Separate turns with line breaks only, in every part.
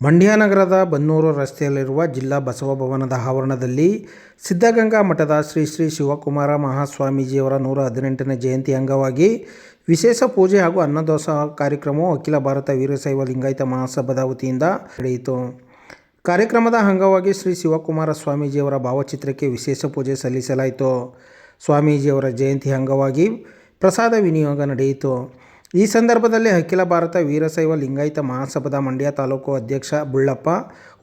ಮಂಡ್ಯ ನಗರದ ಬನ್ನೂರು ರಸ್ತೆಯಲ್ಲಿರುವ ಜಿಲ್ಲಾ ಬಸವ ಭವನದ ಆವರಣದಲ್ಲಿ ಸಿದ್ಧಗಂಗಾ ಮಠದ ಶ್ರೀ ಶ್ರೀ ಶಿವಕುಮಾರ ಮಹಾಸ್ವಾಮೀಜಿಯವರ ನೂರ ಹದಿನೆಂಟನೇ ಜಯಂತಿ ಅಂಗವಾಗಿ ವಿಶೇಷ ಪೂಜೆ ಹಾಗೂ ಅನ್ನದಾಸೋಹ ಕಾರ್ಯಕ್ರಮವು ಅಖಿಲ ಭಾರತ ವೀರಶೈವ ಲಿಂಗಾಯತ ಮಹಾಸಭಾದ ವತಿಯಿಂದ ನಡೆಯಿತು. ಕಾರ್ಯಕ್ರಮದ ಅಂಗವಾಗಿ ಶ್ರೀ ಶಿವಕುಮಾರ ಸ್ವಾಮೀಜಿಯವರ ಭಾವಚಿತ್ರಕ್ಕೆ ವಿಶೇಷ ಪೂಜೆ ಸಲ್ಲಿಸಲಾಯಿತು. ಸ್ವಾಮೀಜಿಯವರ ಜಯಂತಿ ಅಂಗವಾಗಿ ಪ್ರಸಾದ ವಿನಿಯೋಗ ನಡೆಯಿತು. ಈ ಸಂದರ್ಭದಲ್ಲಿ ಅಖಿಲ ಭಾರತ ವೀರಶೈವ ಲಿಂಗಾಯತ ಮಹಾಸಭಾದ ಮಂಡ್ಯ ತಾಲೂಕು ಅಧ್ಯಕ್ಷ ಬುಳ್ಳಪ್ಪ,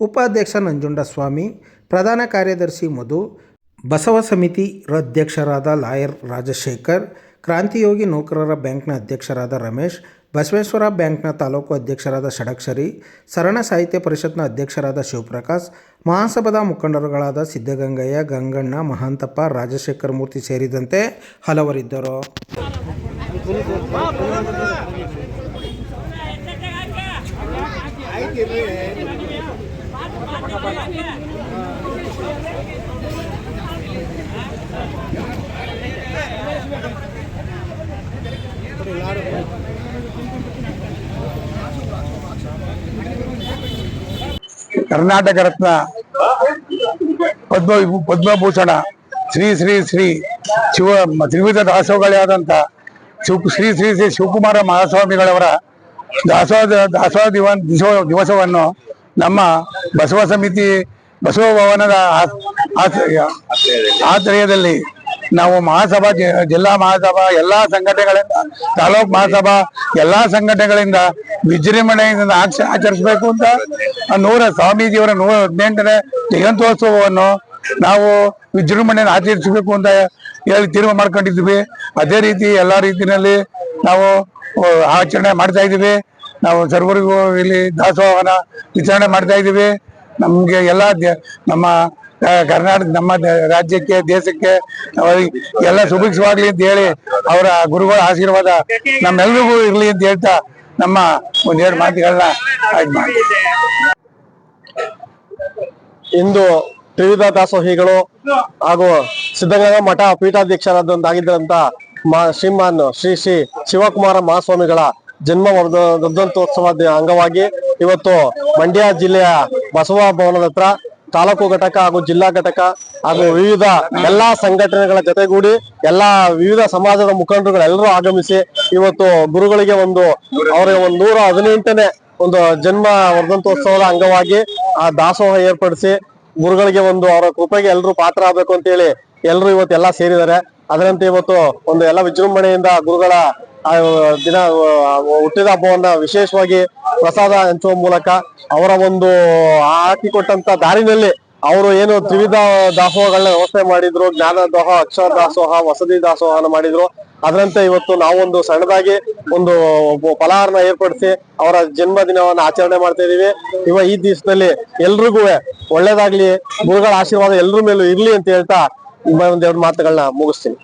ಉಪಾಧ್ಯಕ್ಷ ನಂಜುಂಡಸ್ವಾಮಿ, ಪ್ರಧಾನ ಕಾರ್ಯದರ್ಶಿ ಮಧು, ಬಸವ ಸಮಿತಿ ಅಧ್ಯಕ್ಷರಾದ ಲಾಯರ್ ರಾಜಶೇಖರ್, ಕ್ರಾಂತಿಯೋಗಿ ನೌಕರರ ಬ್ಯಾಂಕ್ನ ಅಧ್ಯಕ್ಷರಾದ ರಮೇಶ್, ಬಸವೇಶ್ವರ ಬ್ಯಾಂಕ್ನ ತಾಲೂಕು ಅಧ್ಯಕ್ಷರಾದ ಷಡಕ್ಷರಿ, ಸರಣ ಸಾಹಿತ್ಯ ಪರಿಷತ್ನ ಅಧ್ಯಕ್ಷರಾದ ಶಿವಪ್ರಕಾಶ್, ಮಹಾಸಭಾದ ಮುಖಂಡರುಗಳಾದ ಸಿದ್ಧಗಂಗಯ್ಯ, ಗಂಗಣ್ಣ, ಮಹಾಂತಪ್ಪ, ರಾಜಶೇಖರ ಮೂರ್ತಿ ಸೇರಿದಂತೆ ಹಲವರಿದ್ದರು.
ಕರ್ನಾಟಕ ರತ್ನ ಪದ್ಮ ಪದ್ಮಭೂಷಣ ಶ್ರೀ ಶ್ರೀ ಶ್ರೀ ಶಿವ ತ್ರಿವಿಧ ದಾಸೋಹಗಳಾದಂತ ಶಿವ ಶ್ರೀ ಶ್ರೀ ಶ್ರೀ ಶಿವಕುಮಾರ ಮಹಾಸ್ವಾಮಿಗಳವರ ದಾಸೋಹ ದಾಸೋಹ ದಿವಸ- ದಿವಸವನ್ನು ನಮ್ಮ ಬಸವ ಸಮಿತಿ, ಬಸವ ಭವನದ ಆಶ್ರಯದಲ್ಲಿ ನಾವು ಮಹಾಸಭಾ ಜಿಲ್ಲಾ ಮಹಾಸಭಾ, ಎಲ್ಲಾ ಸಂಘಟನೆಗಳಿಂದ, ತಾಲೂಕ್ ಮಹಾಸಭಾ, ಎಲ್ಲಾ ಸಂಘಟನೆಗಳಿಂದ ವಿಜೃಂಭಣೆಯಿಂದ ಆಚ- ಆಚರಿಸಬೇಕು ಅಂತ ನೂರ ಸ್ವಾಮೀಜಿಯವರ ನೂರ ಹದಿನೆಂಟನೇ ಜಯಂತ್ಯೋತ್ಸವವನ್ನು ನಾವು ವಿಜೃಂಭಣೆಯನ್ನು ಆಚರಿಸಬೇಕು ಅಂತ ಹೇಳಿ ತೀರ್ಮಾನ ಮಾಡ್ಕೊಂಡಿದ್ವಿ ಅದೇ ರೀತಿ ಎಲ್ಲಾ ರೀತಿಯಲ್ಲಿ ನಾವು ಆಚರಣೆ ಮಾಡ್ತಾ ಇದ್ದೀವಿ. ನಾವು ಸರ್ವರಿಗೂ ಇಲ್ಲಿ ದಾಸೋಹನ ವಿತರಣೆ ಮಾಡ್ತಾ ಇದ್ದೀವಿ. ನಮ್ಗೆ ಎಲ್ಲ ನಮ್ಮ ಕರ್ನಾಟಕ, ನಮ್ಮ ರಾಜ್ಯಕ್ಕೆ, ದೇಶಕ್ಕೆ ಎಲ್ಲ ಸುಭಿಕ್ಷವಾಗ್ಲಿ ಅಂತ ಹೇಳಿ ಅವರ ಗುರುಗಳ ಆಶೀರ್ವಾದ ನಮ್ಮೆಲ್ರಿಗೂ ಇರಲಿ ಅಂತ ಹೇಳ್ತಾ ನಮ್ಮ ಒಂದೆರಡು ಮಾತುಗಳನ್ನ
ಇಂದು ತ್ರಿವಿಧ ದಾಸೋಹಿಗಳು ಹಾಗೂ ಸಿದ್ಧಗಂಗಾ ಮಠ ಪೀಠಾಧ್ಯಕ್ಷರಾದಂತಾಗಿದ್ದಂತ ಮಾ ಶ್ರೀಮಾನ್ ಶ್ರೀ ಶ್ರೀ ಶಿವಕುಮಾರ ಮಹಾಸ್ವಾಮಿಗಳ ಜನ್ಮ ವರ್ಧ- ವರ್ಧಂತೋತ್ಸವದ ಅಂಗವಾಗಿ ಇವತ್ತು ಮಂಡ್ಯ ಜಿಲ್ಲೆಯ ಬಸವ ಭವನದ ಹತ್ರ ತಾಲೂಕು ಘಟಕ ಹಾಗೂ ಜಿಲ್ಲಾ ಘಟಕ ಹಾಗೂ ವಿವಿಧ ಎಲ್ಲಾ ಸಂಘಟನೆಗಳ ಜೊತೆಗೂಡಿ ಎಲ್ಲಾ ವಿವಿಧ ಸಮಾಜದ ಮುಖಂಡರುಗಳೆಲ್ಲರೂ ಆಗಮಿಸಿ ಇವತ್ತು ಗುರುಗಳಿಗೆ ಒಂದು ಅವರಿಗೆ ಒಂದು ನೂರ ಹದಿನೆಂಟನೇ ಒಂದು ಜನ್ಮ ವರ್ಧಂತೋತ್ಸವದ ಅಂಗವಾಗಿ ಆ ದಾಸೋಹ ಏರ್ಪಡಿಸಿ ಗುರುಗಳಿಗೆ ಒಂದು ಅವರ ಕೃಪೆಗೆ ಎಲ್ಲರೂ ಪಾತ್ರ ಆಗ್ಬೇಕು ಅಂತ ಹೇಳಿ ಎಲ್ಲರೂ ಇವತ್ತು ಎಲ್ಲಾ ಸೇರಿದ್ದಾರೆ. ಅದರಂತೆ ಇವತ್ತು ಒಂದು ಎಲ್ಲ ವಿಜೃಂಭಣೆಯಿಂದ ಗುರುಗಳ ದಿನ ಹುಟ್ಟಿದ ಹಬ್ಬವನ್ನ ವಿಶೇಷವಾಗಿ ಪ್ರಸಾದ ಹಂಚುವ ಮೂಲಕ ಅವರ ಒಂದು ಹಾಕಿಕೊಟ್ಟಂತ ದಾರಿನಲ್ಲಿ ಅವರು ಏನು ತ್ರಿವಿಧ ದಾಸೋಹಗಳನ್ನ ವ್ಯವಸ್ಥೆ ಮಾಡಿದ್ರು ಜ್ಞಾನ ದಾಸೋಹ ಅಕ್ಷರ ದಾಸೋಹ ವಸತಿ ದಾಸೋಹನ ಮಾಡಿದ್ರು. ಅದರಂತೆ ಇವತ್ತು ನಾವೊಂದು ಸಣ್ಣದಾಗಿ ಒಂದು ಫಲಹಾರನ ಏರ್ಪಡಿಸಿ ಅವರ ಜನ್ಮ ದಿನವನ್ನ ಆಚರಣೆ ಮಾಡ್ತಾ ಇದೀವಿ ಇವ ಈ ದಿವಸದಲ್ಲಿ ಎಲ್ರಿಗೂ ಒಳ್ಳೇದಾಗ್ಲಿ, ಗುರುಗಳ ಆಶೀರ್ವಾದ ಎಲ್ರ ಮೇಲೂ ಇರ್ಲಿ ಅಂತ ಹೇಳ್ತಾ ಒಂದೆರಡು ಮಾತುಗಳನ್ನ ಮುಗಿಸ್ತೀನಿ.